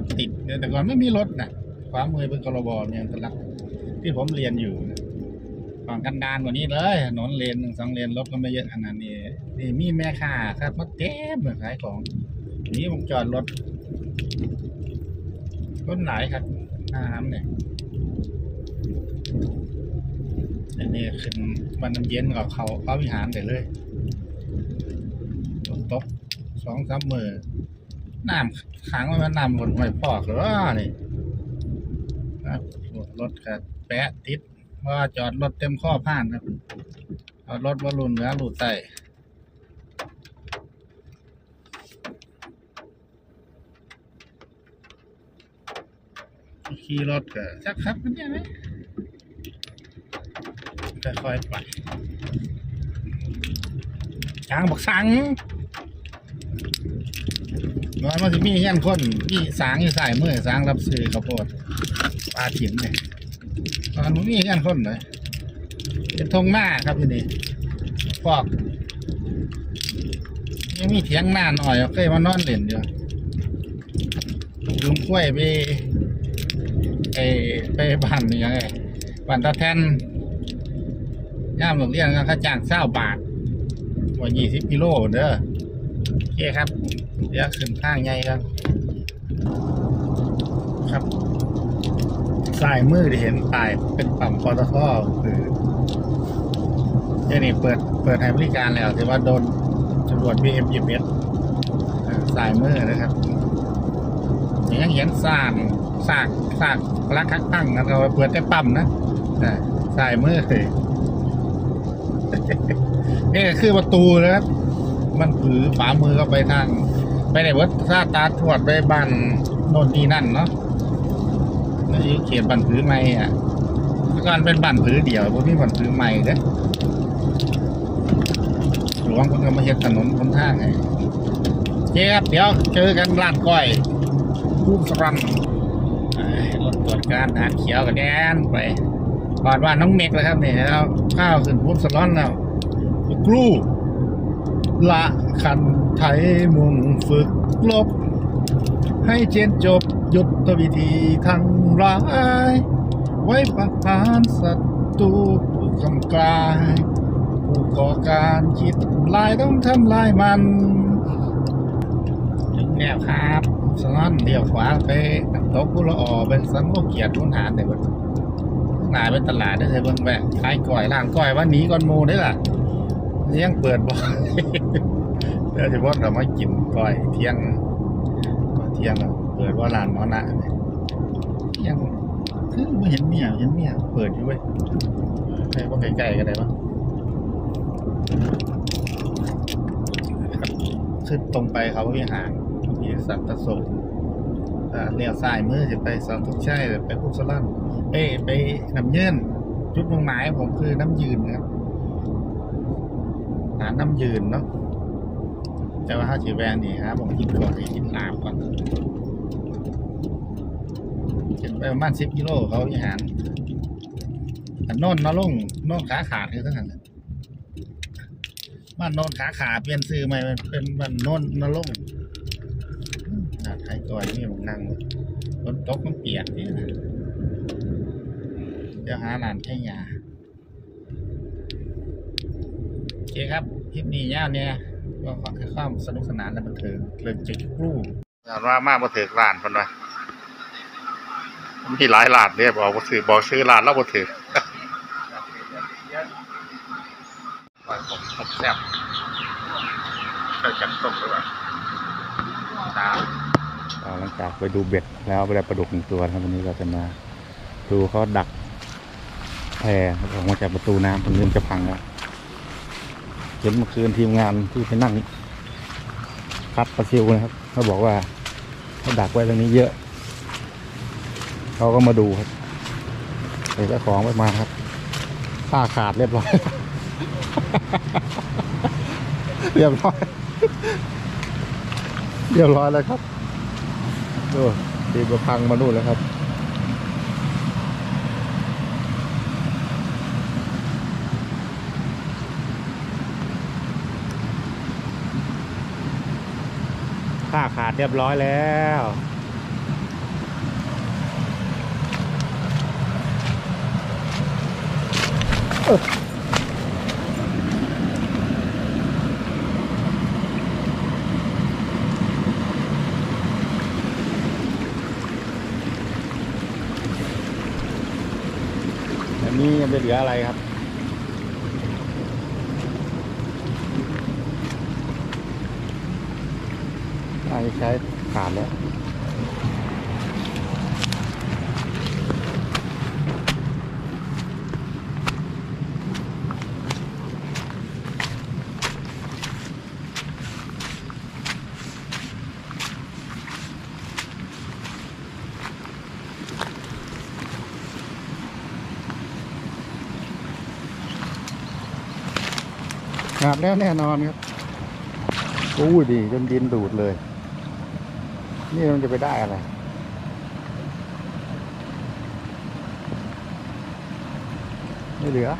ถติดเนี่ยแต่ก่อนไม่มีรถนะขวามือเป็นกรบอเนี่ยทะลักที่ผมเรียนอยู่ฝั่งกันดานกว่านี้เลยถนนเลนหนึ่งสองเลนรถก็ไม่เยอะขนาดนี้นี่มีแม่ค้าครับมาเต็มขายของนี่ผมจอดรถรถหลายครับน้ำเนี่ยอันนี้ขึ้นวันน้ำเย็นกับเขาเขาวิหารได้เลยตกสองสามมือ น้ำขังไว้มันน้ำหล่นไม่พอกหรือว่านี่ครับรถกับแปะติดเพราะว่าจอดรถเต็มข้อผ่านครับเอารถว่ารุนเหนือหลุดใต้ขี่รถก็สักครับมันเนี่ยไหมค่อยๆไปช้างบอกสัง น้อยมันจะมีเงี้ยนคนมีสางอยู่ใส่มือสางรับซื้อข้าวโพดปลาถิ่นเนี่ยตอนมันมีเงี้ยนคนเลยเป็นทงหน้าครับที่นี่ฟอกยังมีเถียงหน้าหน่อยเคยมานอนเล่นอยู่ลุงกล้วยไปไปไปบ้านนี่ยังไงบ้านตาแทนย่ามโรงเรียนก็จ้างเศร้าบาทกว่ายี่สิบกิโลเด้อ โอเคครับ เดี๋ยวขึ้นทางใหญ่ครับ ครับสายมือที่เห็นปลายเป็นปั๊มปตทคือเดี๋ยวนี้เปิดเปิดให้บริการแล้วแต่ว่าโดนตำรวจ BM ยิบเอสสายมือนะครับอย่างนี้เห็นสร้างสร้างสร้างรักคักตั้งนะเราเปิดแต่ปั๊มนะสายมือเลยนี่คือประตูนะครับ มันถือฝามือก็ไปทาง ไปไหนวัดซาตาทวดไปบ้านโน่นนี่นั่นเนาะนี่อยู่เขตบ้านผือใหม่อะแล้วก่อนเป็นบ้านผือเดียวพวกนี้บ้านผือใหม่เด้อหลวงคนก็มาเฮ็ดถนนคนทางไงเจ๊ครับเดี๋ยวเจอกันลาดก้อยลูกสรันรถตรวจการทหาเขียวกับแดนไปก่อนว่าน้องเมกเลยครับเนี่ยแล้วข้าวขึ้นพุทธสลอนแล้วกลู ละคันไทยมุ่งฝึกลบ ให้เจนจบยุทธวิธีทั้งร้าย ไว้ประหารศัตรูผู้คำกลาย ผู้ก่อการคิดลายต้องทำลายมัน ถึงแล้วครับสลอนเลี้ยวขวาไปตกกุละออเป็นสันโกเกียรติทุนหารเดี๋ยวหลายเป็นตลาดได้เลยเบิ่งแวะขายก้อยร้านก้อยว่าหนีก่อนหมูได้ล่ะ ยังเปิดบ่เดี๋ยวจะพอเรามากินก้อยเที่ยงเที่ยงเปิดว่าร้านมอนะเนี่ยเที่ยงคือไม่เห็นเมียเห็นเมียเปิดอยู่เว้ยใครว่าไกลๆกันได้ปะครับขึ้นตรงไปเขาวิหารมีสัตว์ตะสมเลี้ยวซ้ายมือจะไปสองทุกชัยไปพุทธสลันเอ้ไปน้ำเยินจุดมุ่งหมายผมคือน้ำยืนครับ หานน้ำยืนเนาะแต่ว่าถ้าจีแวนนี่ครับผมกินก่อนให้กินลาบก่อนกินไปประมาณสิบกิโลเขาอาหารอันโน่นนลงนนขาขาดคือทั้งนั้นบ้านนนขาขาเปลี่ยนซื้อใหม่เป็นบ้านโน่นนลงค์หาดไทยก่อยนี่ผมนั่งฝนตกมันเปียกนี่นะเดี๋ยวหาร้านแค่ยาโอเคครับคลิปนี้ยาวเนี่ยก็ขอให้ความสนุกสนานและบันเทิงเรื่องจิกรูร้านว่ามากมาถือร้านคนวะมีหลายร้านเนี่ยบอกว่าถือบอกซื้อร้านแล้วบ่ถือปล่อยผมผมแซ่บเกิดจากต้มหรือเปล่าตามอ่าหลังจากไปดูเบ็ดแล้วไปได้ปลาดุกหนึ่งตัวนะครับวันนี้เราจะมาดูเขาดักแพออกมาจากประตูน้ำตรงนี้มันจะพังแล้ว เห็นเมื่อคืนทีมงานที่ไปนั่งคัดปลาซิวนะครับเขาบอกว่าเขาดักไว้ตรงนี้เยอะ เขาก็มาดูครับเด็กเจ้าของไปมาครับผ้าขาดเรียบร้อย เรียบร้อย เรียบร้อยแล้วครับดูตีประพังมานู่นแล้วครับ ผ้าขาดเรียบร้อยแล้วอันนี้ยังไม่เหลืออะไรครับาจะใช้ขาดแล้วขาดแล้วแน่นอนครับอู้ดีจนดินดูดเลย นี่มันจะไปได้อะไรไม่เหลือ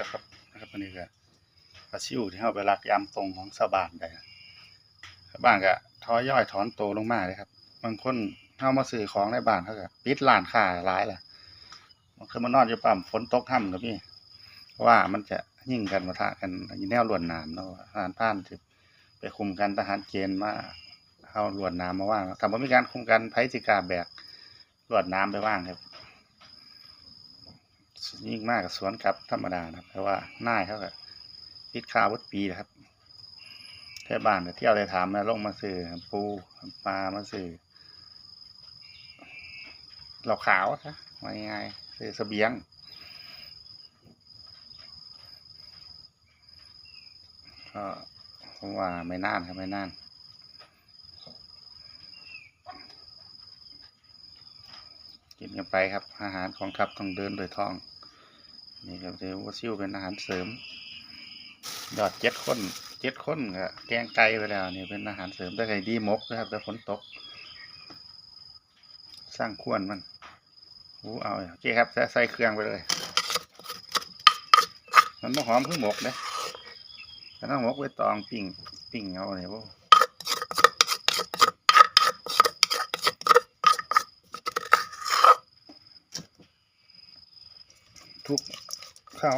นะครับนะครับอันนี้ก็ปลาซิวที่เราไปรักยามตรงของชาวบ้านได้ชาวบ้านก็ทอย่อยถอนโตลงมาเลยครับ บางคนเข้ามาซื้อของในบ้านเขาก็ปิดร้านค้าหลายแหละบางคนมานอนอยู่ปั๊มฝนตกห่ำกับพี่ว่ามันจะยิ่งกันมาทะกันยีแนวลวนน้ำเนาะทหารผ่านที่ไปคุมกันทหารเกณฑ์มาเอาลวนน้ำมาว่างทำว่ามีการคุมกันไพจิกาแบกลวดน้ำไปว่างครับ ยิ่งมากกับสวนครับธรรมดานะครับเพราะว่าหน้าเขาก็พิดข้าววัดปีนะครับแค่บ้านเที่ยวเลยถามมาลงมาซื้อปูปลามาซื้อเหล่าขาวนะว่ายังไงซื้อเสบียงก็ผมว่าไม่น่านครับไม่น่าน กินกันไปครับ อาหารของทัพต้องเดินโดยท้อง นี่ครับเดี๋ยวว่าซิ่วเป็นอาหารเสริม ยอดเจ็ดคนเจ็ดคนก็แกงไก่ไปแล้วนี่เป็นอาหารเสริมแต่ไก่ดีมกนะครับแต่ฝนตก สร้างขวนมันอู้เอาโอเคครับใส่ใส่เครื่องไปเลย มันบ่หอมคือหมกเด้แต่ต้องหมกไว้ตองปิ่งปิ่งเอาเนี่ยพวก ทุกเข้า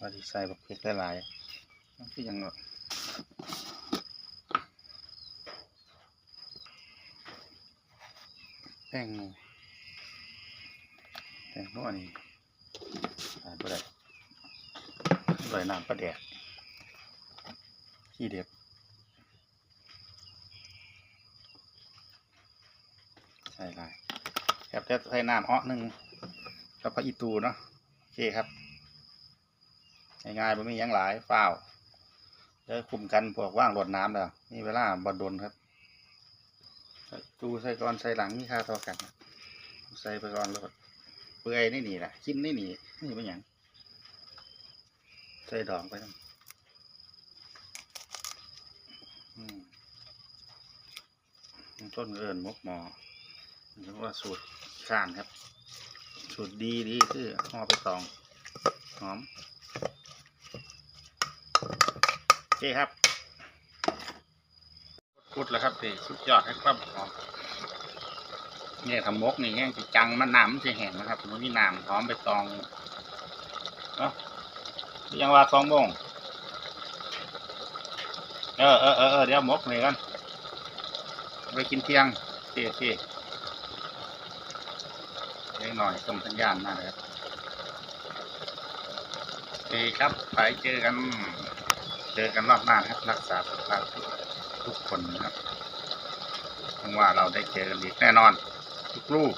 ว่าที่ใส่บักเพกหลายๆมันคือหยังเนาะแป้งหมูแป้งนวดนี่อ่าบ่ได้ลอยน้ำปลาแดกขี้เด็ด ใส่หลายครับจะใส่น้ำอ้อหนึ่งกับพระอีตูเนาะโอเคครับง่ายๆบ่มีหยังหลายเปล่าเดี๋ยวคุมกันพวกว่างรดน้ำแล้วมีเวลาบดดนครับตูใส่ก่อนใส่หลังมีค่าเท่ากันใส่ไปก่อนแล้วเปื่อยนี่หนีแหละชิ้นนี่หนีนี่เป็นหยังใส่ดองไปทั้งอืมต้นเอิญมกหมอ เรียกว่าสูตรข้านครับ สูตรดีดีคือห่อไปตองหอมโอเคครับกุดแล้วครับพี่สุดยอดให้ครับหอมเนี่ยทำมกนี่แห้งจิจังมันน้ำมันจะแห้งนะครับมันมีน้ำหอมไปตองเนาะยังว่าสองโมงเออเออเออเดี๋ยวมกนี่กันไปกินเที่ยงโอเคโอเค เล็กหน่อยส่งสัญญาณมาเลยครับโอเคครับไปเจอกัน เจอกันรอบหน้านครับ รักษาสุขภาพทุกคนนะครับหวังว่าเราได้เจอกันอีกแน่นอน ทุกลูก